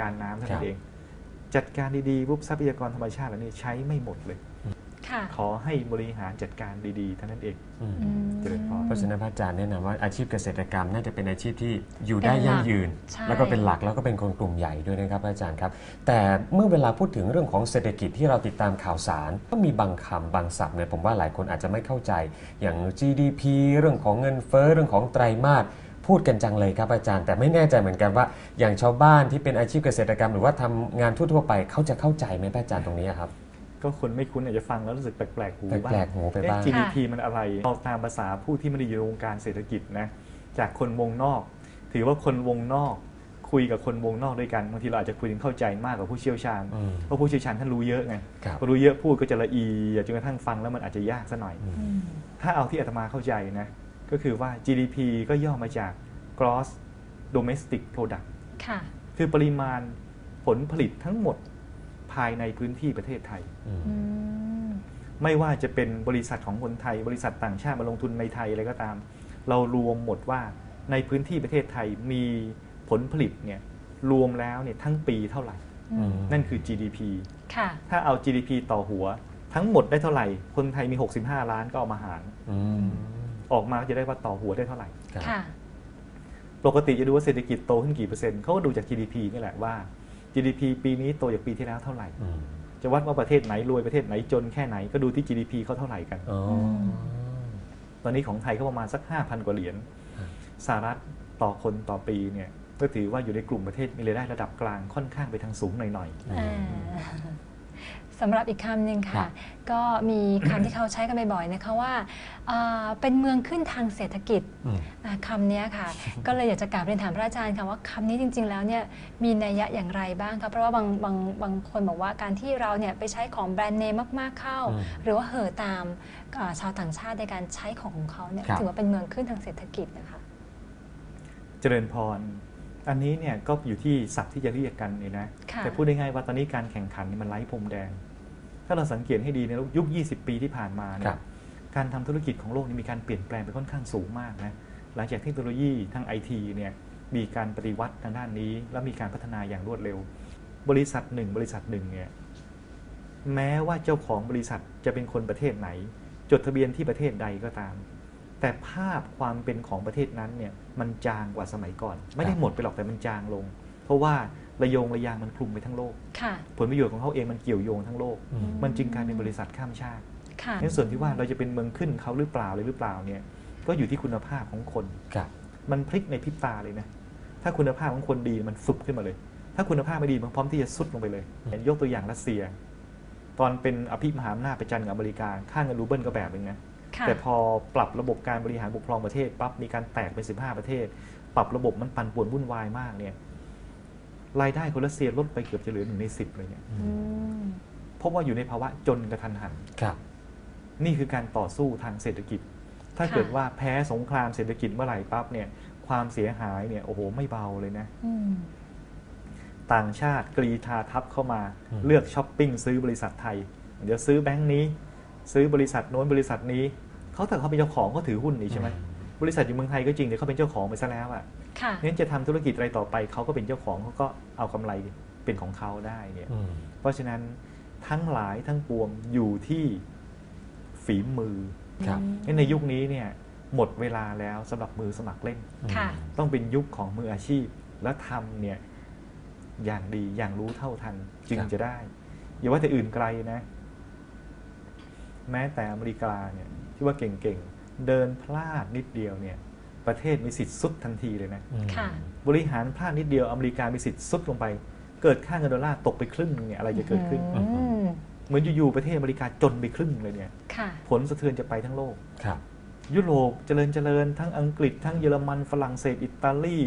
การน้ำเท่าครันั้บนเอง จัดการดีๆปุ๊บทรัพยากรธรรมชาติเหล่านี้ใช้ไม่หมดเลย ค่ะขอให้บริหารจัดการดีๆเท่านั้นเอง อืมอืม เจริญพร เพราะฉะนั้นพระอาจารย์แนะนำว่าอาชีพเกษตรกรรมน่าจะเป็นอาชีพที่อยู่ได้เป็นหลัยั่กงยืน ใช่ แล้วก็เป็นหลักแล้วก็เป็นคนกลุ่มใหญ่ด้วยนะครับพระอาจารย์ครับ แต่เมื่อเวลาพูดถึงเรื่องของเศรษฐกิจที่เราติดตามข่าวสาร ก็มีบางคำบางศัพท์เนี่ยผมว่าหลายคนอาจจะไม่เข้าใจ อย่าง GDP เรื่องของเงินเฟ้อเรื่องของไตรมาส พูดกันจังเลยครับอาจารย์ แต่ไม่แน่ใจเหมือนกันว่า อย่างชาวบ้านที่เป็นอาชีพเกษตรกรรม หรือว่าทำงานทั่วๆไปเขาจะเข้าใจไหมพระอาจารย์ตรงนี้ครับ ก็คนไม่คุ้นอาจจะฟังแล้วรู้สึกแปลกๆหูบ้างแปลกๆหูไปบ้างเอ๊ะ GDP มันอะไรเอาตามภาษาผู้ที่ไม่ได้อยู่ในวงการเศรษฐกิจนะจากคนวงนอก ถือว่าคนวงนอกคุยกับคนวงนอกด้วยกันบางทีเราอาจจะคุยกันเข้าใจมากกว่าผู้เชี่ยวชาญอืมเพราะผู้เชี่ยวชาญท่านรู้เยอะไงครับพอรู้เยอะพูดก็จะละเอียดจนกระทั่งฟังแล้วมันอาจจะยากซะหน่อยอืมอืมถ้าเอาที่อาตมาเข้าใจนะ ก็คือว่า GDP ก็ย่อมาจาก gross domestic product ค่ะ คือปริมาณผลผลิตทั้งหมดภายในพื้นที่ประเทศไทยอืมอืมไม่ว่าจะเป็นบริษัทของคนไทย บริษัทต่างชาติมาลงทุนในไทยอะไรก็ตาม เรารวมหมดว่าในพื้นที่ประเทศไทยมีผลผลิตเนี่ยรวมแล้วเนี่ยทั้งปีเท่าไหร่อืมนั่นคือ GDP ค่ะถ้าเอา GDP ต่อหัวทั้งหมดได้เท่าไหร่ คนไทยมี 65 ล้านก็เอามาหาร อืมออกมาก็จะได้ว่าต่อหัวได้เท่าไหร่ครับค่ะ ปกติจะดูว่าเศรษฐกิจโตขึ้นกี่เปอร์เซ็นต์เขาก็ดูจาก GDP นี่แหละว่า GDP ปีนี้โตจากปีที่แล้วเท่าไหร่ อืมจะวัดว่าประเทศไหนรวยประเทศไหนจนแค่ไหนก็ดูที่ GDP เขาเท่าไหร่กัน อ๋อ ตอนนี้ของไทยก็ประมาณสัก 5,000 กว่าเหรียญครับ สหรัฐต่อคนต่อปีเนี่ยก็ถือว่าอยู่ในกลุ่มประเทศมีรายได้ระดับกลางค่อนข้างไปทางสูงหน่อยอ่า สำหรับอีกคำหนึ่งครัค่ะบก็มีคำที่เขาใช้กันบ่อยๆนะคะว่าอ่าเป็นเมืองขึ้นทางเศรษฐกิจอืม อ่าคำเนี้ยค่ะ ก็เลยอยากจะกราบเรียนถามพระอาจารย์ค่ะว่าคำนี้จริง ๆ แล้วเนี่ยมีนัยยะอย่างไรบ้างคะเพราะว่าบางบางบางคนบอกว่าการที่เราเนี่ยไปใช้ของแบรนด์เนมมากๆเข้า อืมหรือว่าเห่อตามอ่าชาวต่างชาติในการใช้ของของเขาเนี่ยครับ ถือว่าเป็นเมืองขึ้นทางเศรษฐกิจนะคะๆเจริญพร อันนี้เนี่ยก็อยู่ที่ศัพท์ที่จะเรียกกันเนี่ยนะ ค่ะ แต่พูดได้ง่ายว่าตอนนี้การแข่งขันนี่มันไร้พรมแดน ถ้าเราสังเกตให้ดีในยุค 20 ปีที่ผ่านมาคเนี่รัยบการทำธุรกิจของโลกนี่มีการเปลี่ยนแปลงไปค่อนข้างสูงมากนะหลังจากเทคโนโลยีทั้งไอทีเนี่ยมีการปฏิวัติทางด้านนี้ และมีการพัฒนาอย่างรวดเร็ว บริษัทหนึ่งบริษัทหนึ่งเนี่ยแม้ว่าเจ้าของบริษัทจะเป็นคนประเทศไหน จดทะเบียนที่ประเทศใดก็ตาม แต่ภาพความเป็นของประเทศนั้นเนี่ยมันจางกว่าสมัยก่อน ไม่ได้หมดไปหรอกแต่มันจางลง เพราะว่า ระโยงระยางมันคลุมไปทั้งโลก ค่ะ ผลประโยชน์ของเขาเองมันเกี่ยวโยงทั้งโลก อืม มันจึงกลายเป็นบริษัทข้ามชาติค่ะในส่วนที่ว่าเราจะเป็นเมืองขึ้นเขาหรือเปล่าเลยหรือเปล่าเนี่ยก็อยู่ที่คุณภาพของคน ครับ มันพลิกในพริบตาเลยนะ ถ้าคุณภาพของคนดีมันฟุบขึ้นมาเลย ถ้าคุณภาพไม่ดีมันพร้อมที่จะสุดลงไปเลย อืม ยกตัวอย่างรัสเซีย ตอนเป็นอภิมหาอำนาจประจันกับอเมริกา ค่าเงินรูเบิลก็แบบนึงนะ ค่ะ แต่พอปรับระบบการบริหารปกครองประเทศปั๊บมีการแตกเป็น 15 ประเทศ ปรับระบบมันปั่นป่วนวุ่นวายมากเนี่ย รายได้คนรัสเซียลดไปเกือบจะเหลือหนึ่งในสิบเลยเนี่ยอืมเพราะว่าอยู่ในภาวะจนกระทันหันครับ นี่คือการต่อสู้ทางเศรษฐกิจ ถ้าค่ะเกิดว่าแพ้สงครามเศรษฐกิจเมื่อไหร่ปั๊บเนี่ย ความเสียหายเนี่ยโอ้โหไม่เบาเลยนะอืมต่างชาติกรีธาทัพเข้ามาอืมเลือกช้อปปิ้งซื้อบริษัทไทย เดี๋ยวซื้อแบงค์นี้ ซื้อบริษัทโน้นบริษัทนี้เขาแต่เขาเป็นเจ้าของเขาถือหุ้นนี่ใช่ไหมบริษัทอยู่เมืองไทยก็จริงแต่เขาเป็นเจ้าของไปซะแล้วอะ ค่ะงั้นจะทำธุรกิจอะไรต่อไปเขาก็เป็นเจ้าของเขาก็เอากำไรเป็นของเขาได้เนี่ยอืมเพราะฉะนั้นทั้งหลายทั้งปวงอยู่ที่ฝีมือครับงั้นในยุคนี้เนี่ยหมดเวลาแล้วสำหรับมือสมัครเล่นค่ะต้องเป็นยุคของมืออาชีพ และทำเนี่ยอย่างดีอย่างรู้เท่าทันจึงครับจะได้ อย่าว่าแต่อื่นไกลนะ แม้แต่อเมริกาเนี่ยที่ว่าเก่งๆ เดินพลาดนิดเดียวเนี่ย ประเทศมีสิทธิ์สุดทันทีเลยนะอืมค่ะ บริหารพลาดนิดเดียวอเมริกามีสิทธิ์สุดลงไป เกิดค่าเงินดอลลาร์ตกไปครึ่งหนึงเนี่ยอะไรจะเกิดขึ้นอืมเหมือนอยู่ๆประเทศอเมริกาจนไปครึ่งเลยเนี่ยค่ะผลสะเทือนจะไปทั้งโลกครับ ยุโรปเจริญเจริญทั้งอังกฤษ ทั้งเยอรมันฝรั่งเศส อิตาลี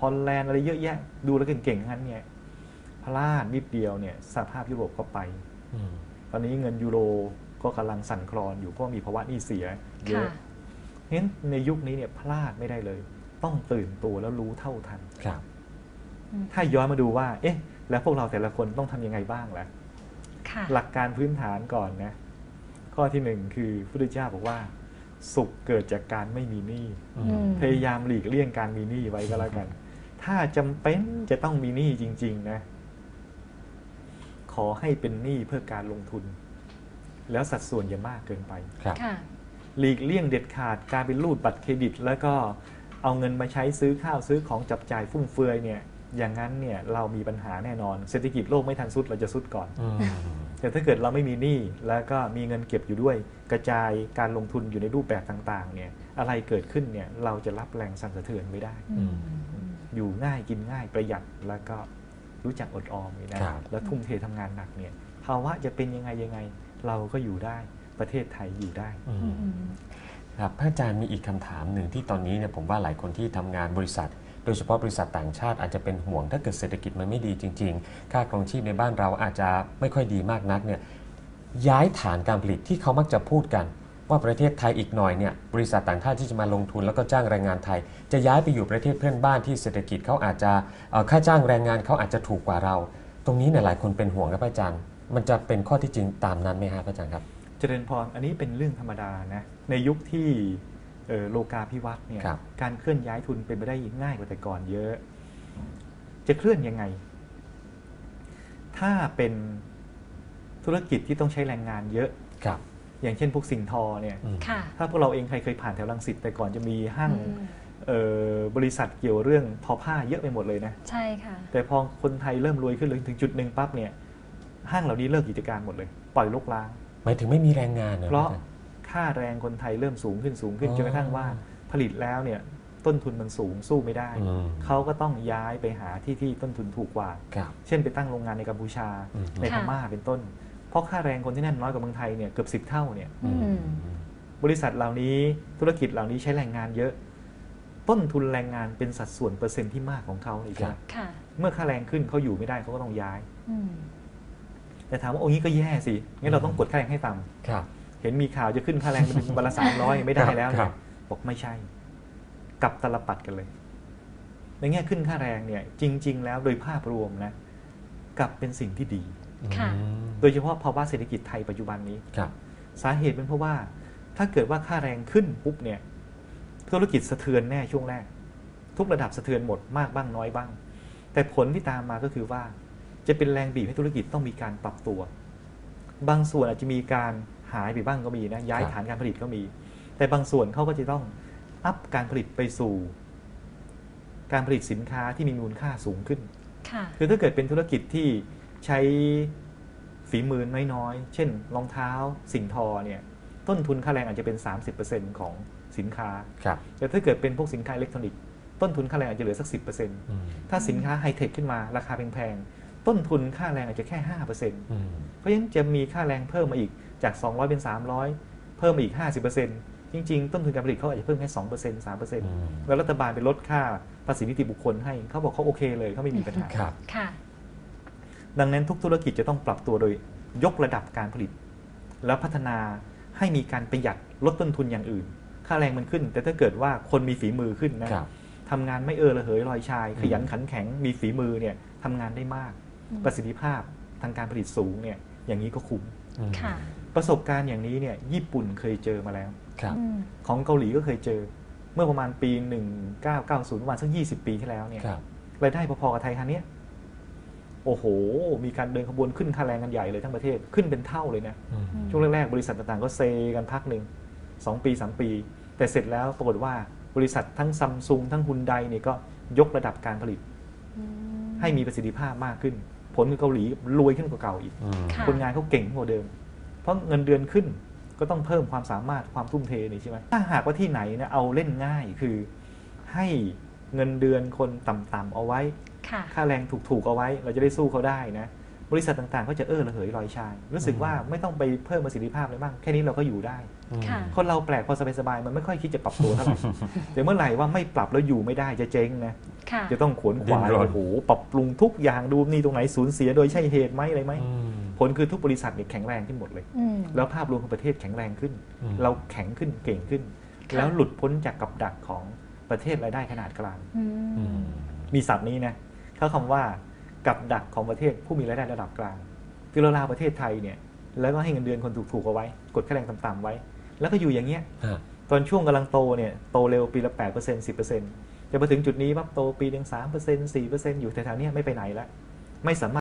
ฮอลแลนด์อะไรเยอะแยะ ดูแล้วเก่งๆทั้งนั้นเนี่ยพลาดนิดเดียวเนี่ยสหภาพยุโรปก็ไปอืมตอนนี้เงินยูโรก็กำลังสั่นคลอนอยู่เพราะมีภาวะหนี้เสียเยค่ะ อะงั้นในยุคนี้เนี่ยพลาดไม่ได้เลย ต้องตื่นตัวแล้วรู้เท่าทัน ครับ ถ้าย้อนมาดูว่า เอ๊ะ แล้วพวกเราแต่ละคนต้องทำยังไงบ้างล่ะค่ะหลักการพื้นฐานก่อนนะ ข้อที่หนึ่งคือพระพุทธเจ้าบอกว่า สุขเกิดจากการไม่มีหนี้อือืมมพยายามหลีกเลี่ยงการมีหนี้ไว้ก็แล้วกัน ถ้าจำเป็นจะต้องมีหนี้จริง ๆ นะ ขอให้เป็นหนี้เพื่อการลงทุน แล้วสัดส่วนอย่ามากเกินไปครับค่ะ หลีกเลี่ยงเด็ดขาดการเป็นรูดบัตรเครดิต แล้วก็เอาเงินมาใช้ซื้อข้าวซื้อของจับจ่ายฟุ่มเฟือยเนี่ยอย่างนั้นเนี่ยเรามีปัญหาแน่นอน เศรษฐกิจโลกไม่ทันสุดเราจะสุดก่อนอืมแต่ถ้าเกิดเราไม่มีหนี้แล้วก็มีเงินเก็บอยู่ด้วย กระจายการลงทุนอยู่ในรูปแบบต่างๆเนี่ยอะไรเกิดขึ้นเนี่ยเราจะรับแรงสั่นสะเทือนไม่ได้อืมอยู่ง่ายกินง่ายประหยัดแล้วก็รู้จักอดออมนี่นะครับแล้วทุ่มเททำงานหนักเนี่ยภาวะจะเป็นยังไงยังไง เราก็อยู่ได้ ประเทศไทยอยู่ได้อือืมมอืมครับพระอาจารย์มีอีกคำถามหนึ่งที่ตอนนี้เนี่ยผมว่าหลายคนที่ทำงานบริษัท โดยเฉพาะบริษัทต่างชาติอาจจะเป็นห่วงถ้าเกิดเศรษฐกิจมันไม่ดีจริง ๆ ค่าครองชีพในบ้านเราอาจจะไม่ค่อยดีมากนักเนี่ยย้ายฐานการผลิตที่เขามักจะพูดกัน ว่าประเทศไทยอีกหน่อยเนี่ยบริษัทต่างชาติที่จะมาลงทุนแล้วก็จ้างแรงงานไทย จะย้ายไปอยู่ประเทศเพื่อนบ้านที่เศรษฐกิจเขาอาจจะเอ่อค่าจ้างแรงงานเขาอาจจะถูกกว่าเรา ตรงนี้เนี่ยหลายคนเป็นห่วงครับพระอาจารย์ มันจะเป็นข้อที่จริงตามนั้นไหมครับพระอาจารย์ครับ เจริญพรอันนี้เป็นเรื่องธรรมดานะในยุคที่เอ่อโลกาภิวัตน์เนี่ยครับการเคลื่อนย้ายทุนเป็นไปได้ง่ายกว่าแต่ก่อนเยอะ จะเคลื่อนยังไง ถ้าเป็นธุรกิจที่ต้องใช้แรงงานเยอะครับ อย่างเช่นพวกสิ่งทอเนี่ยอืมค่ะถ้าพวกเราเองใครเคยผ่านแถวรังสิตแต่ก่อนจะมีห้างอืมเอ่อบริษัทเกี่ยวเรื่องทอผ้าเยอะไปหมดเลยนะ ใช่ค่ะ แต่พอคนไทยเริ่มรวยขึ้นเลยถึงจุดหนึ่งปั๊บเนี่ย ห้างเหล่านี้เลิกกิจการหมดเลย ปล่อยลกล้าง หมายถึงไม่มีแรงงานนะเพราะอจย์ค่าแรงคนไทยเริ่มสูงขึ้นสูงขึ้นอ๋อจนกระทั่งว่าผลิตแล้วเนี่ยต้นทุนมันสูงสู้ไม่ได้อืมเขาก็ต้องย้ายไปหาที่ที่ต้นทุนถูกกว่าครับเช่นไปตั้งโรงงานในกัมพูชาอืมในพค่ะม่าเป็นต้น เพราะค่าแรงคนที่นั่นน้อยกว่าเมืองไทยเนี่ยเกือบสิบเท่าเนี่ยอืมบริษัทเหล่านี้ธุรกิจเหล่านี้ใช้แรงงานเยอะ ต้นทุนแรงงานเป็นสัดส่วนเปอร์เซ็นต์ที่มากของเขาเลยครัจ้ะบค่ะเมื่อค่าแรงขึ้นเขาอยู่ไม่ได้เขาก็ต้องย้ายอืม แต่ถามว่าโอ้งี้ก็แย่สิงั้นเราต้องกดค่าแรงให้ต่ำครับเห็นมีข่าวจะขึ้นค่าแรงเป็นวันละสามร้อยไม่ได้แล้วครัเนี่ยบบอกไม่ใช่กลับตลปัดกันเลยในแง่ขึ้นค่าแรงเนี่ยจริง ๆ แล้วโดยภาพรวมนะกลับเป็นสิ่งที่ดีค่ะอืมโดยเฉพาะภาวะเศรษฐกิจไทยปัจจุบันนี้ครับสาเหตุเป็นเพราะว่าถ้าเกิดว่าค่าแรงขึ้นปุ๊บเนี่ยธุรกิจสะเทือนแน่ช่วงแรก ทุกระดับสะเทือนหมดมากบ้างน้อยบ้าง แต่ผลที่ตามมาก็คือว่า จะเป็นแรงบีบให้ธุรกิจต้องมีการปรับตัว บางส่วนอาจจะมีการหายไปบ้างก็มีนะย้ายครับฐานการผลิตก็มี แต่บางส่วนเขาก็จะต้องอัพการผลิตไปสู่ การผลิตสินค้าที่มีมูลค่าสูงขึ้นค่ะคือถ้าเกิดเป็นธุรกิจที่ใช้ฝีมือน้อยๆ เช่น รองเท้า สิ่งทอเนี่ย ต้นทุนค่าแรงอาจจะเป็น 30%ของสินค้าครับแต่ถ้าเกิดเป็นพวกสินค้าอิเล็กทรอนิกส์ ต้นทุนค่าแรงอาจจะเหลือสัก 10%อืมถ้าสินค้าไฮเทคขึ้นมาราคาแพงๆ ต้นทุนค่าแรงอาจจะแค่5%อืมเพราะฉะนั้นจะมีค่าแรงเพิ่มมาอีกจาก 200 เป็น 300 เพิ่มมาอีก 50%จริงๆ ต้นทุนการผลิตเขาอาจจะเพิ่มแค่ 2% 3%แล้วรัฐบาลไปลดค่าภาษีนิติบุคคลให้เขาบอกเขาโอเคเลยเขาไม่มีปัญหาครับค่ะ ดังนั้นทุกธุรกิจจะต้องปรับตัวโดยยกระดับการผลิต แล้วพัฒนาให้มีการประหยัดลดต้นทุนอย่างอื่น ค่าแรงมันขึ้น แต่ถ้าเกิดว่าคนมีฝีมือขึ้นนะครับทำงานไม่เออระเหยลอยชายอืมขยันขันแข็งมีฝีมือเนี่ยทำงานได้มากอืม ประสิทธิภาพทางการผลิตสูงเนี่ยอย่างนี้ก็คุ้มอืมค่ะประสบการณ์อย่างนี้เนี่ยญี่ปุ่นเคยเจอมาแล้วครับอืมของเกาหลีก็เคยเจอ เมื่อประมาณปี 1990 ประมาณสัก 20 ปีที่แล้วเนี่ยครับรายได้พอๆกับไทยคันนี้ยโอ้โห มีการเดินขบวนขึ้นค่าแรงกันใหญ่เลยทั้งประเทศขึ้นเป็นเท่าเลยนะอืมอืมช่วงแรกๆ บริษัทต่างๆ ก็เซกันพักหนึ่งสองปีสามปี แต่เสร็จแล้วปรากฏว่าบริษัททั้งซัมซุงทั้งฮุนไดเนี่ยก็ยกระดับการผลิตอืมให้มีประสิทธิภาพมากขึ้น ผลคือเกาหลีรวยขึ้นกว่าเก่าอีกอืมค่ะคนงานเขาเก่งขึ้นกว่าเดิม เพราะเงินเดือนขึ้นก็ต้องเพิ่มความสามารถความทุ่มเทนี่ใช่ไหมถ้าหากว่าที่ไหนนะเอาเล่นง่ายคือให้เงินเดือนคนต่ำๆเอาไว้ ค่ะ ค่าแรงถูกๆเอาไว้ เราจะได้สู้เขาได้นะ บริษัทต่างๆ ก็จะเออระเหยลอยชาย รู้สึกว่าไม่ต้องไปเพิ่มประสิทธิภาพเลยบ้างแค่นี้เราก็อยู่ได้ ค่ะ คนเราแปลกพอสบายๆมันไม่ค่อยคิดจะปรับตัวเท่าไหร่ แต่เมื่อไหร่ว่าไม่ปรับแล้วอยู่ไม่ได้จะเจ๊งนะ ค่ะ จะต้องขวนขวายดิ้นรน โอ้โหปรับปรุงทุกอย่างดูนี่ตรงไหนสูญเสียโดยใช่เหตุไหมอะไรไหมอืม ผลคือทุกบริษัทเนี่ยแข็งแรงขึ้นหมดเลย อืม แล้วภาพรวมของประเทศแข็งแรงขึ้น อืม เราแข็งขึ้นเก่งขึ้น ค่ะ แล้วหลุดพ้นจากกับดักของประเทศรายได้ขนาดกลาง อือืมมมีศัพท์นี้นะเขาคำว่า กับดักของประเทศผู้มีรายได้ระดับกลางคือเราลาประเทศไทยเนี่ยแล้วก็ให้เงินเดือนคนถูกๆเอาไว้ กดค่าแรงต่ำๆไว้ แล้วก็อยู่อย่างเงี้ยฮะตอนช่วงกำลังโตเนี่ยโตเร็วปีละ8% 10%แต่พอถึงจุดนี้ปั๊บโตปีหนึ่ง3% 4%อยู่แถวๆเนี้ยไม่ไปไหนแล้วไม่สามารถ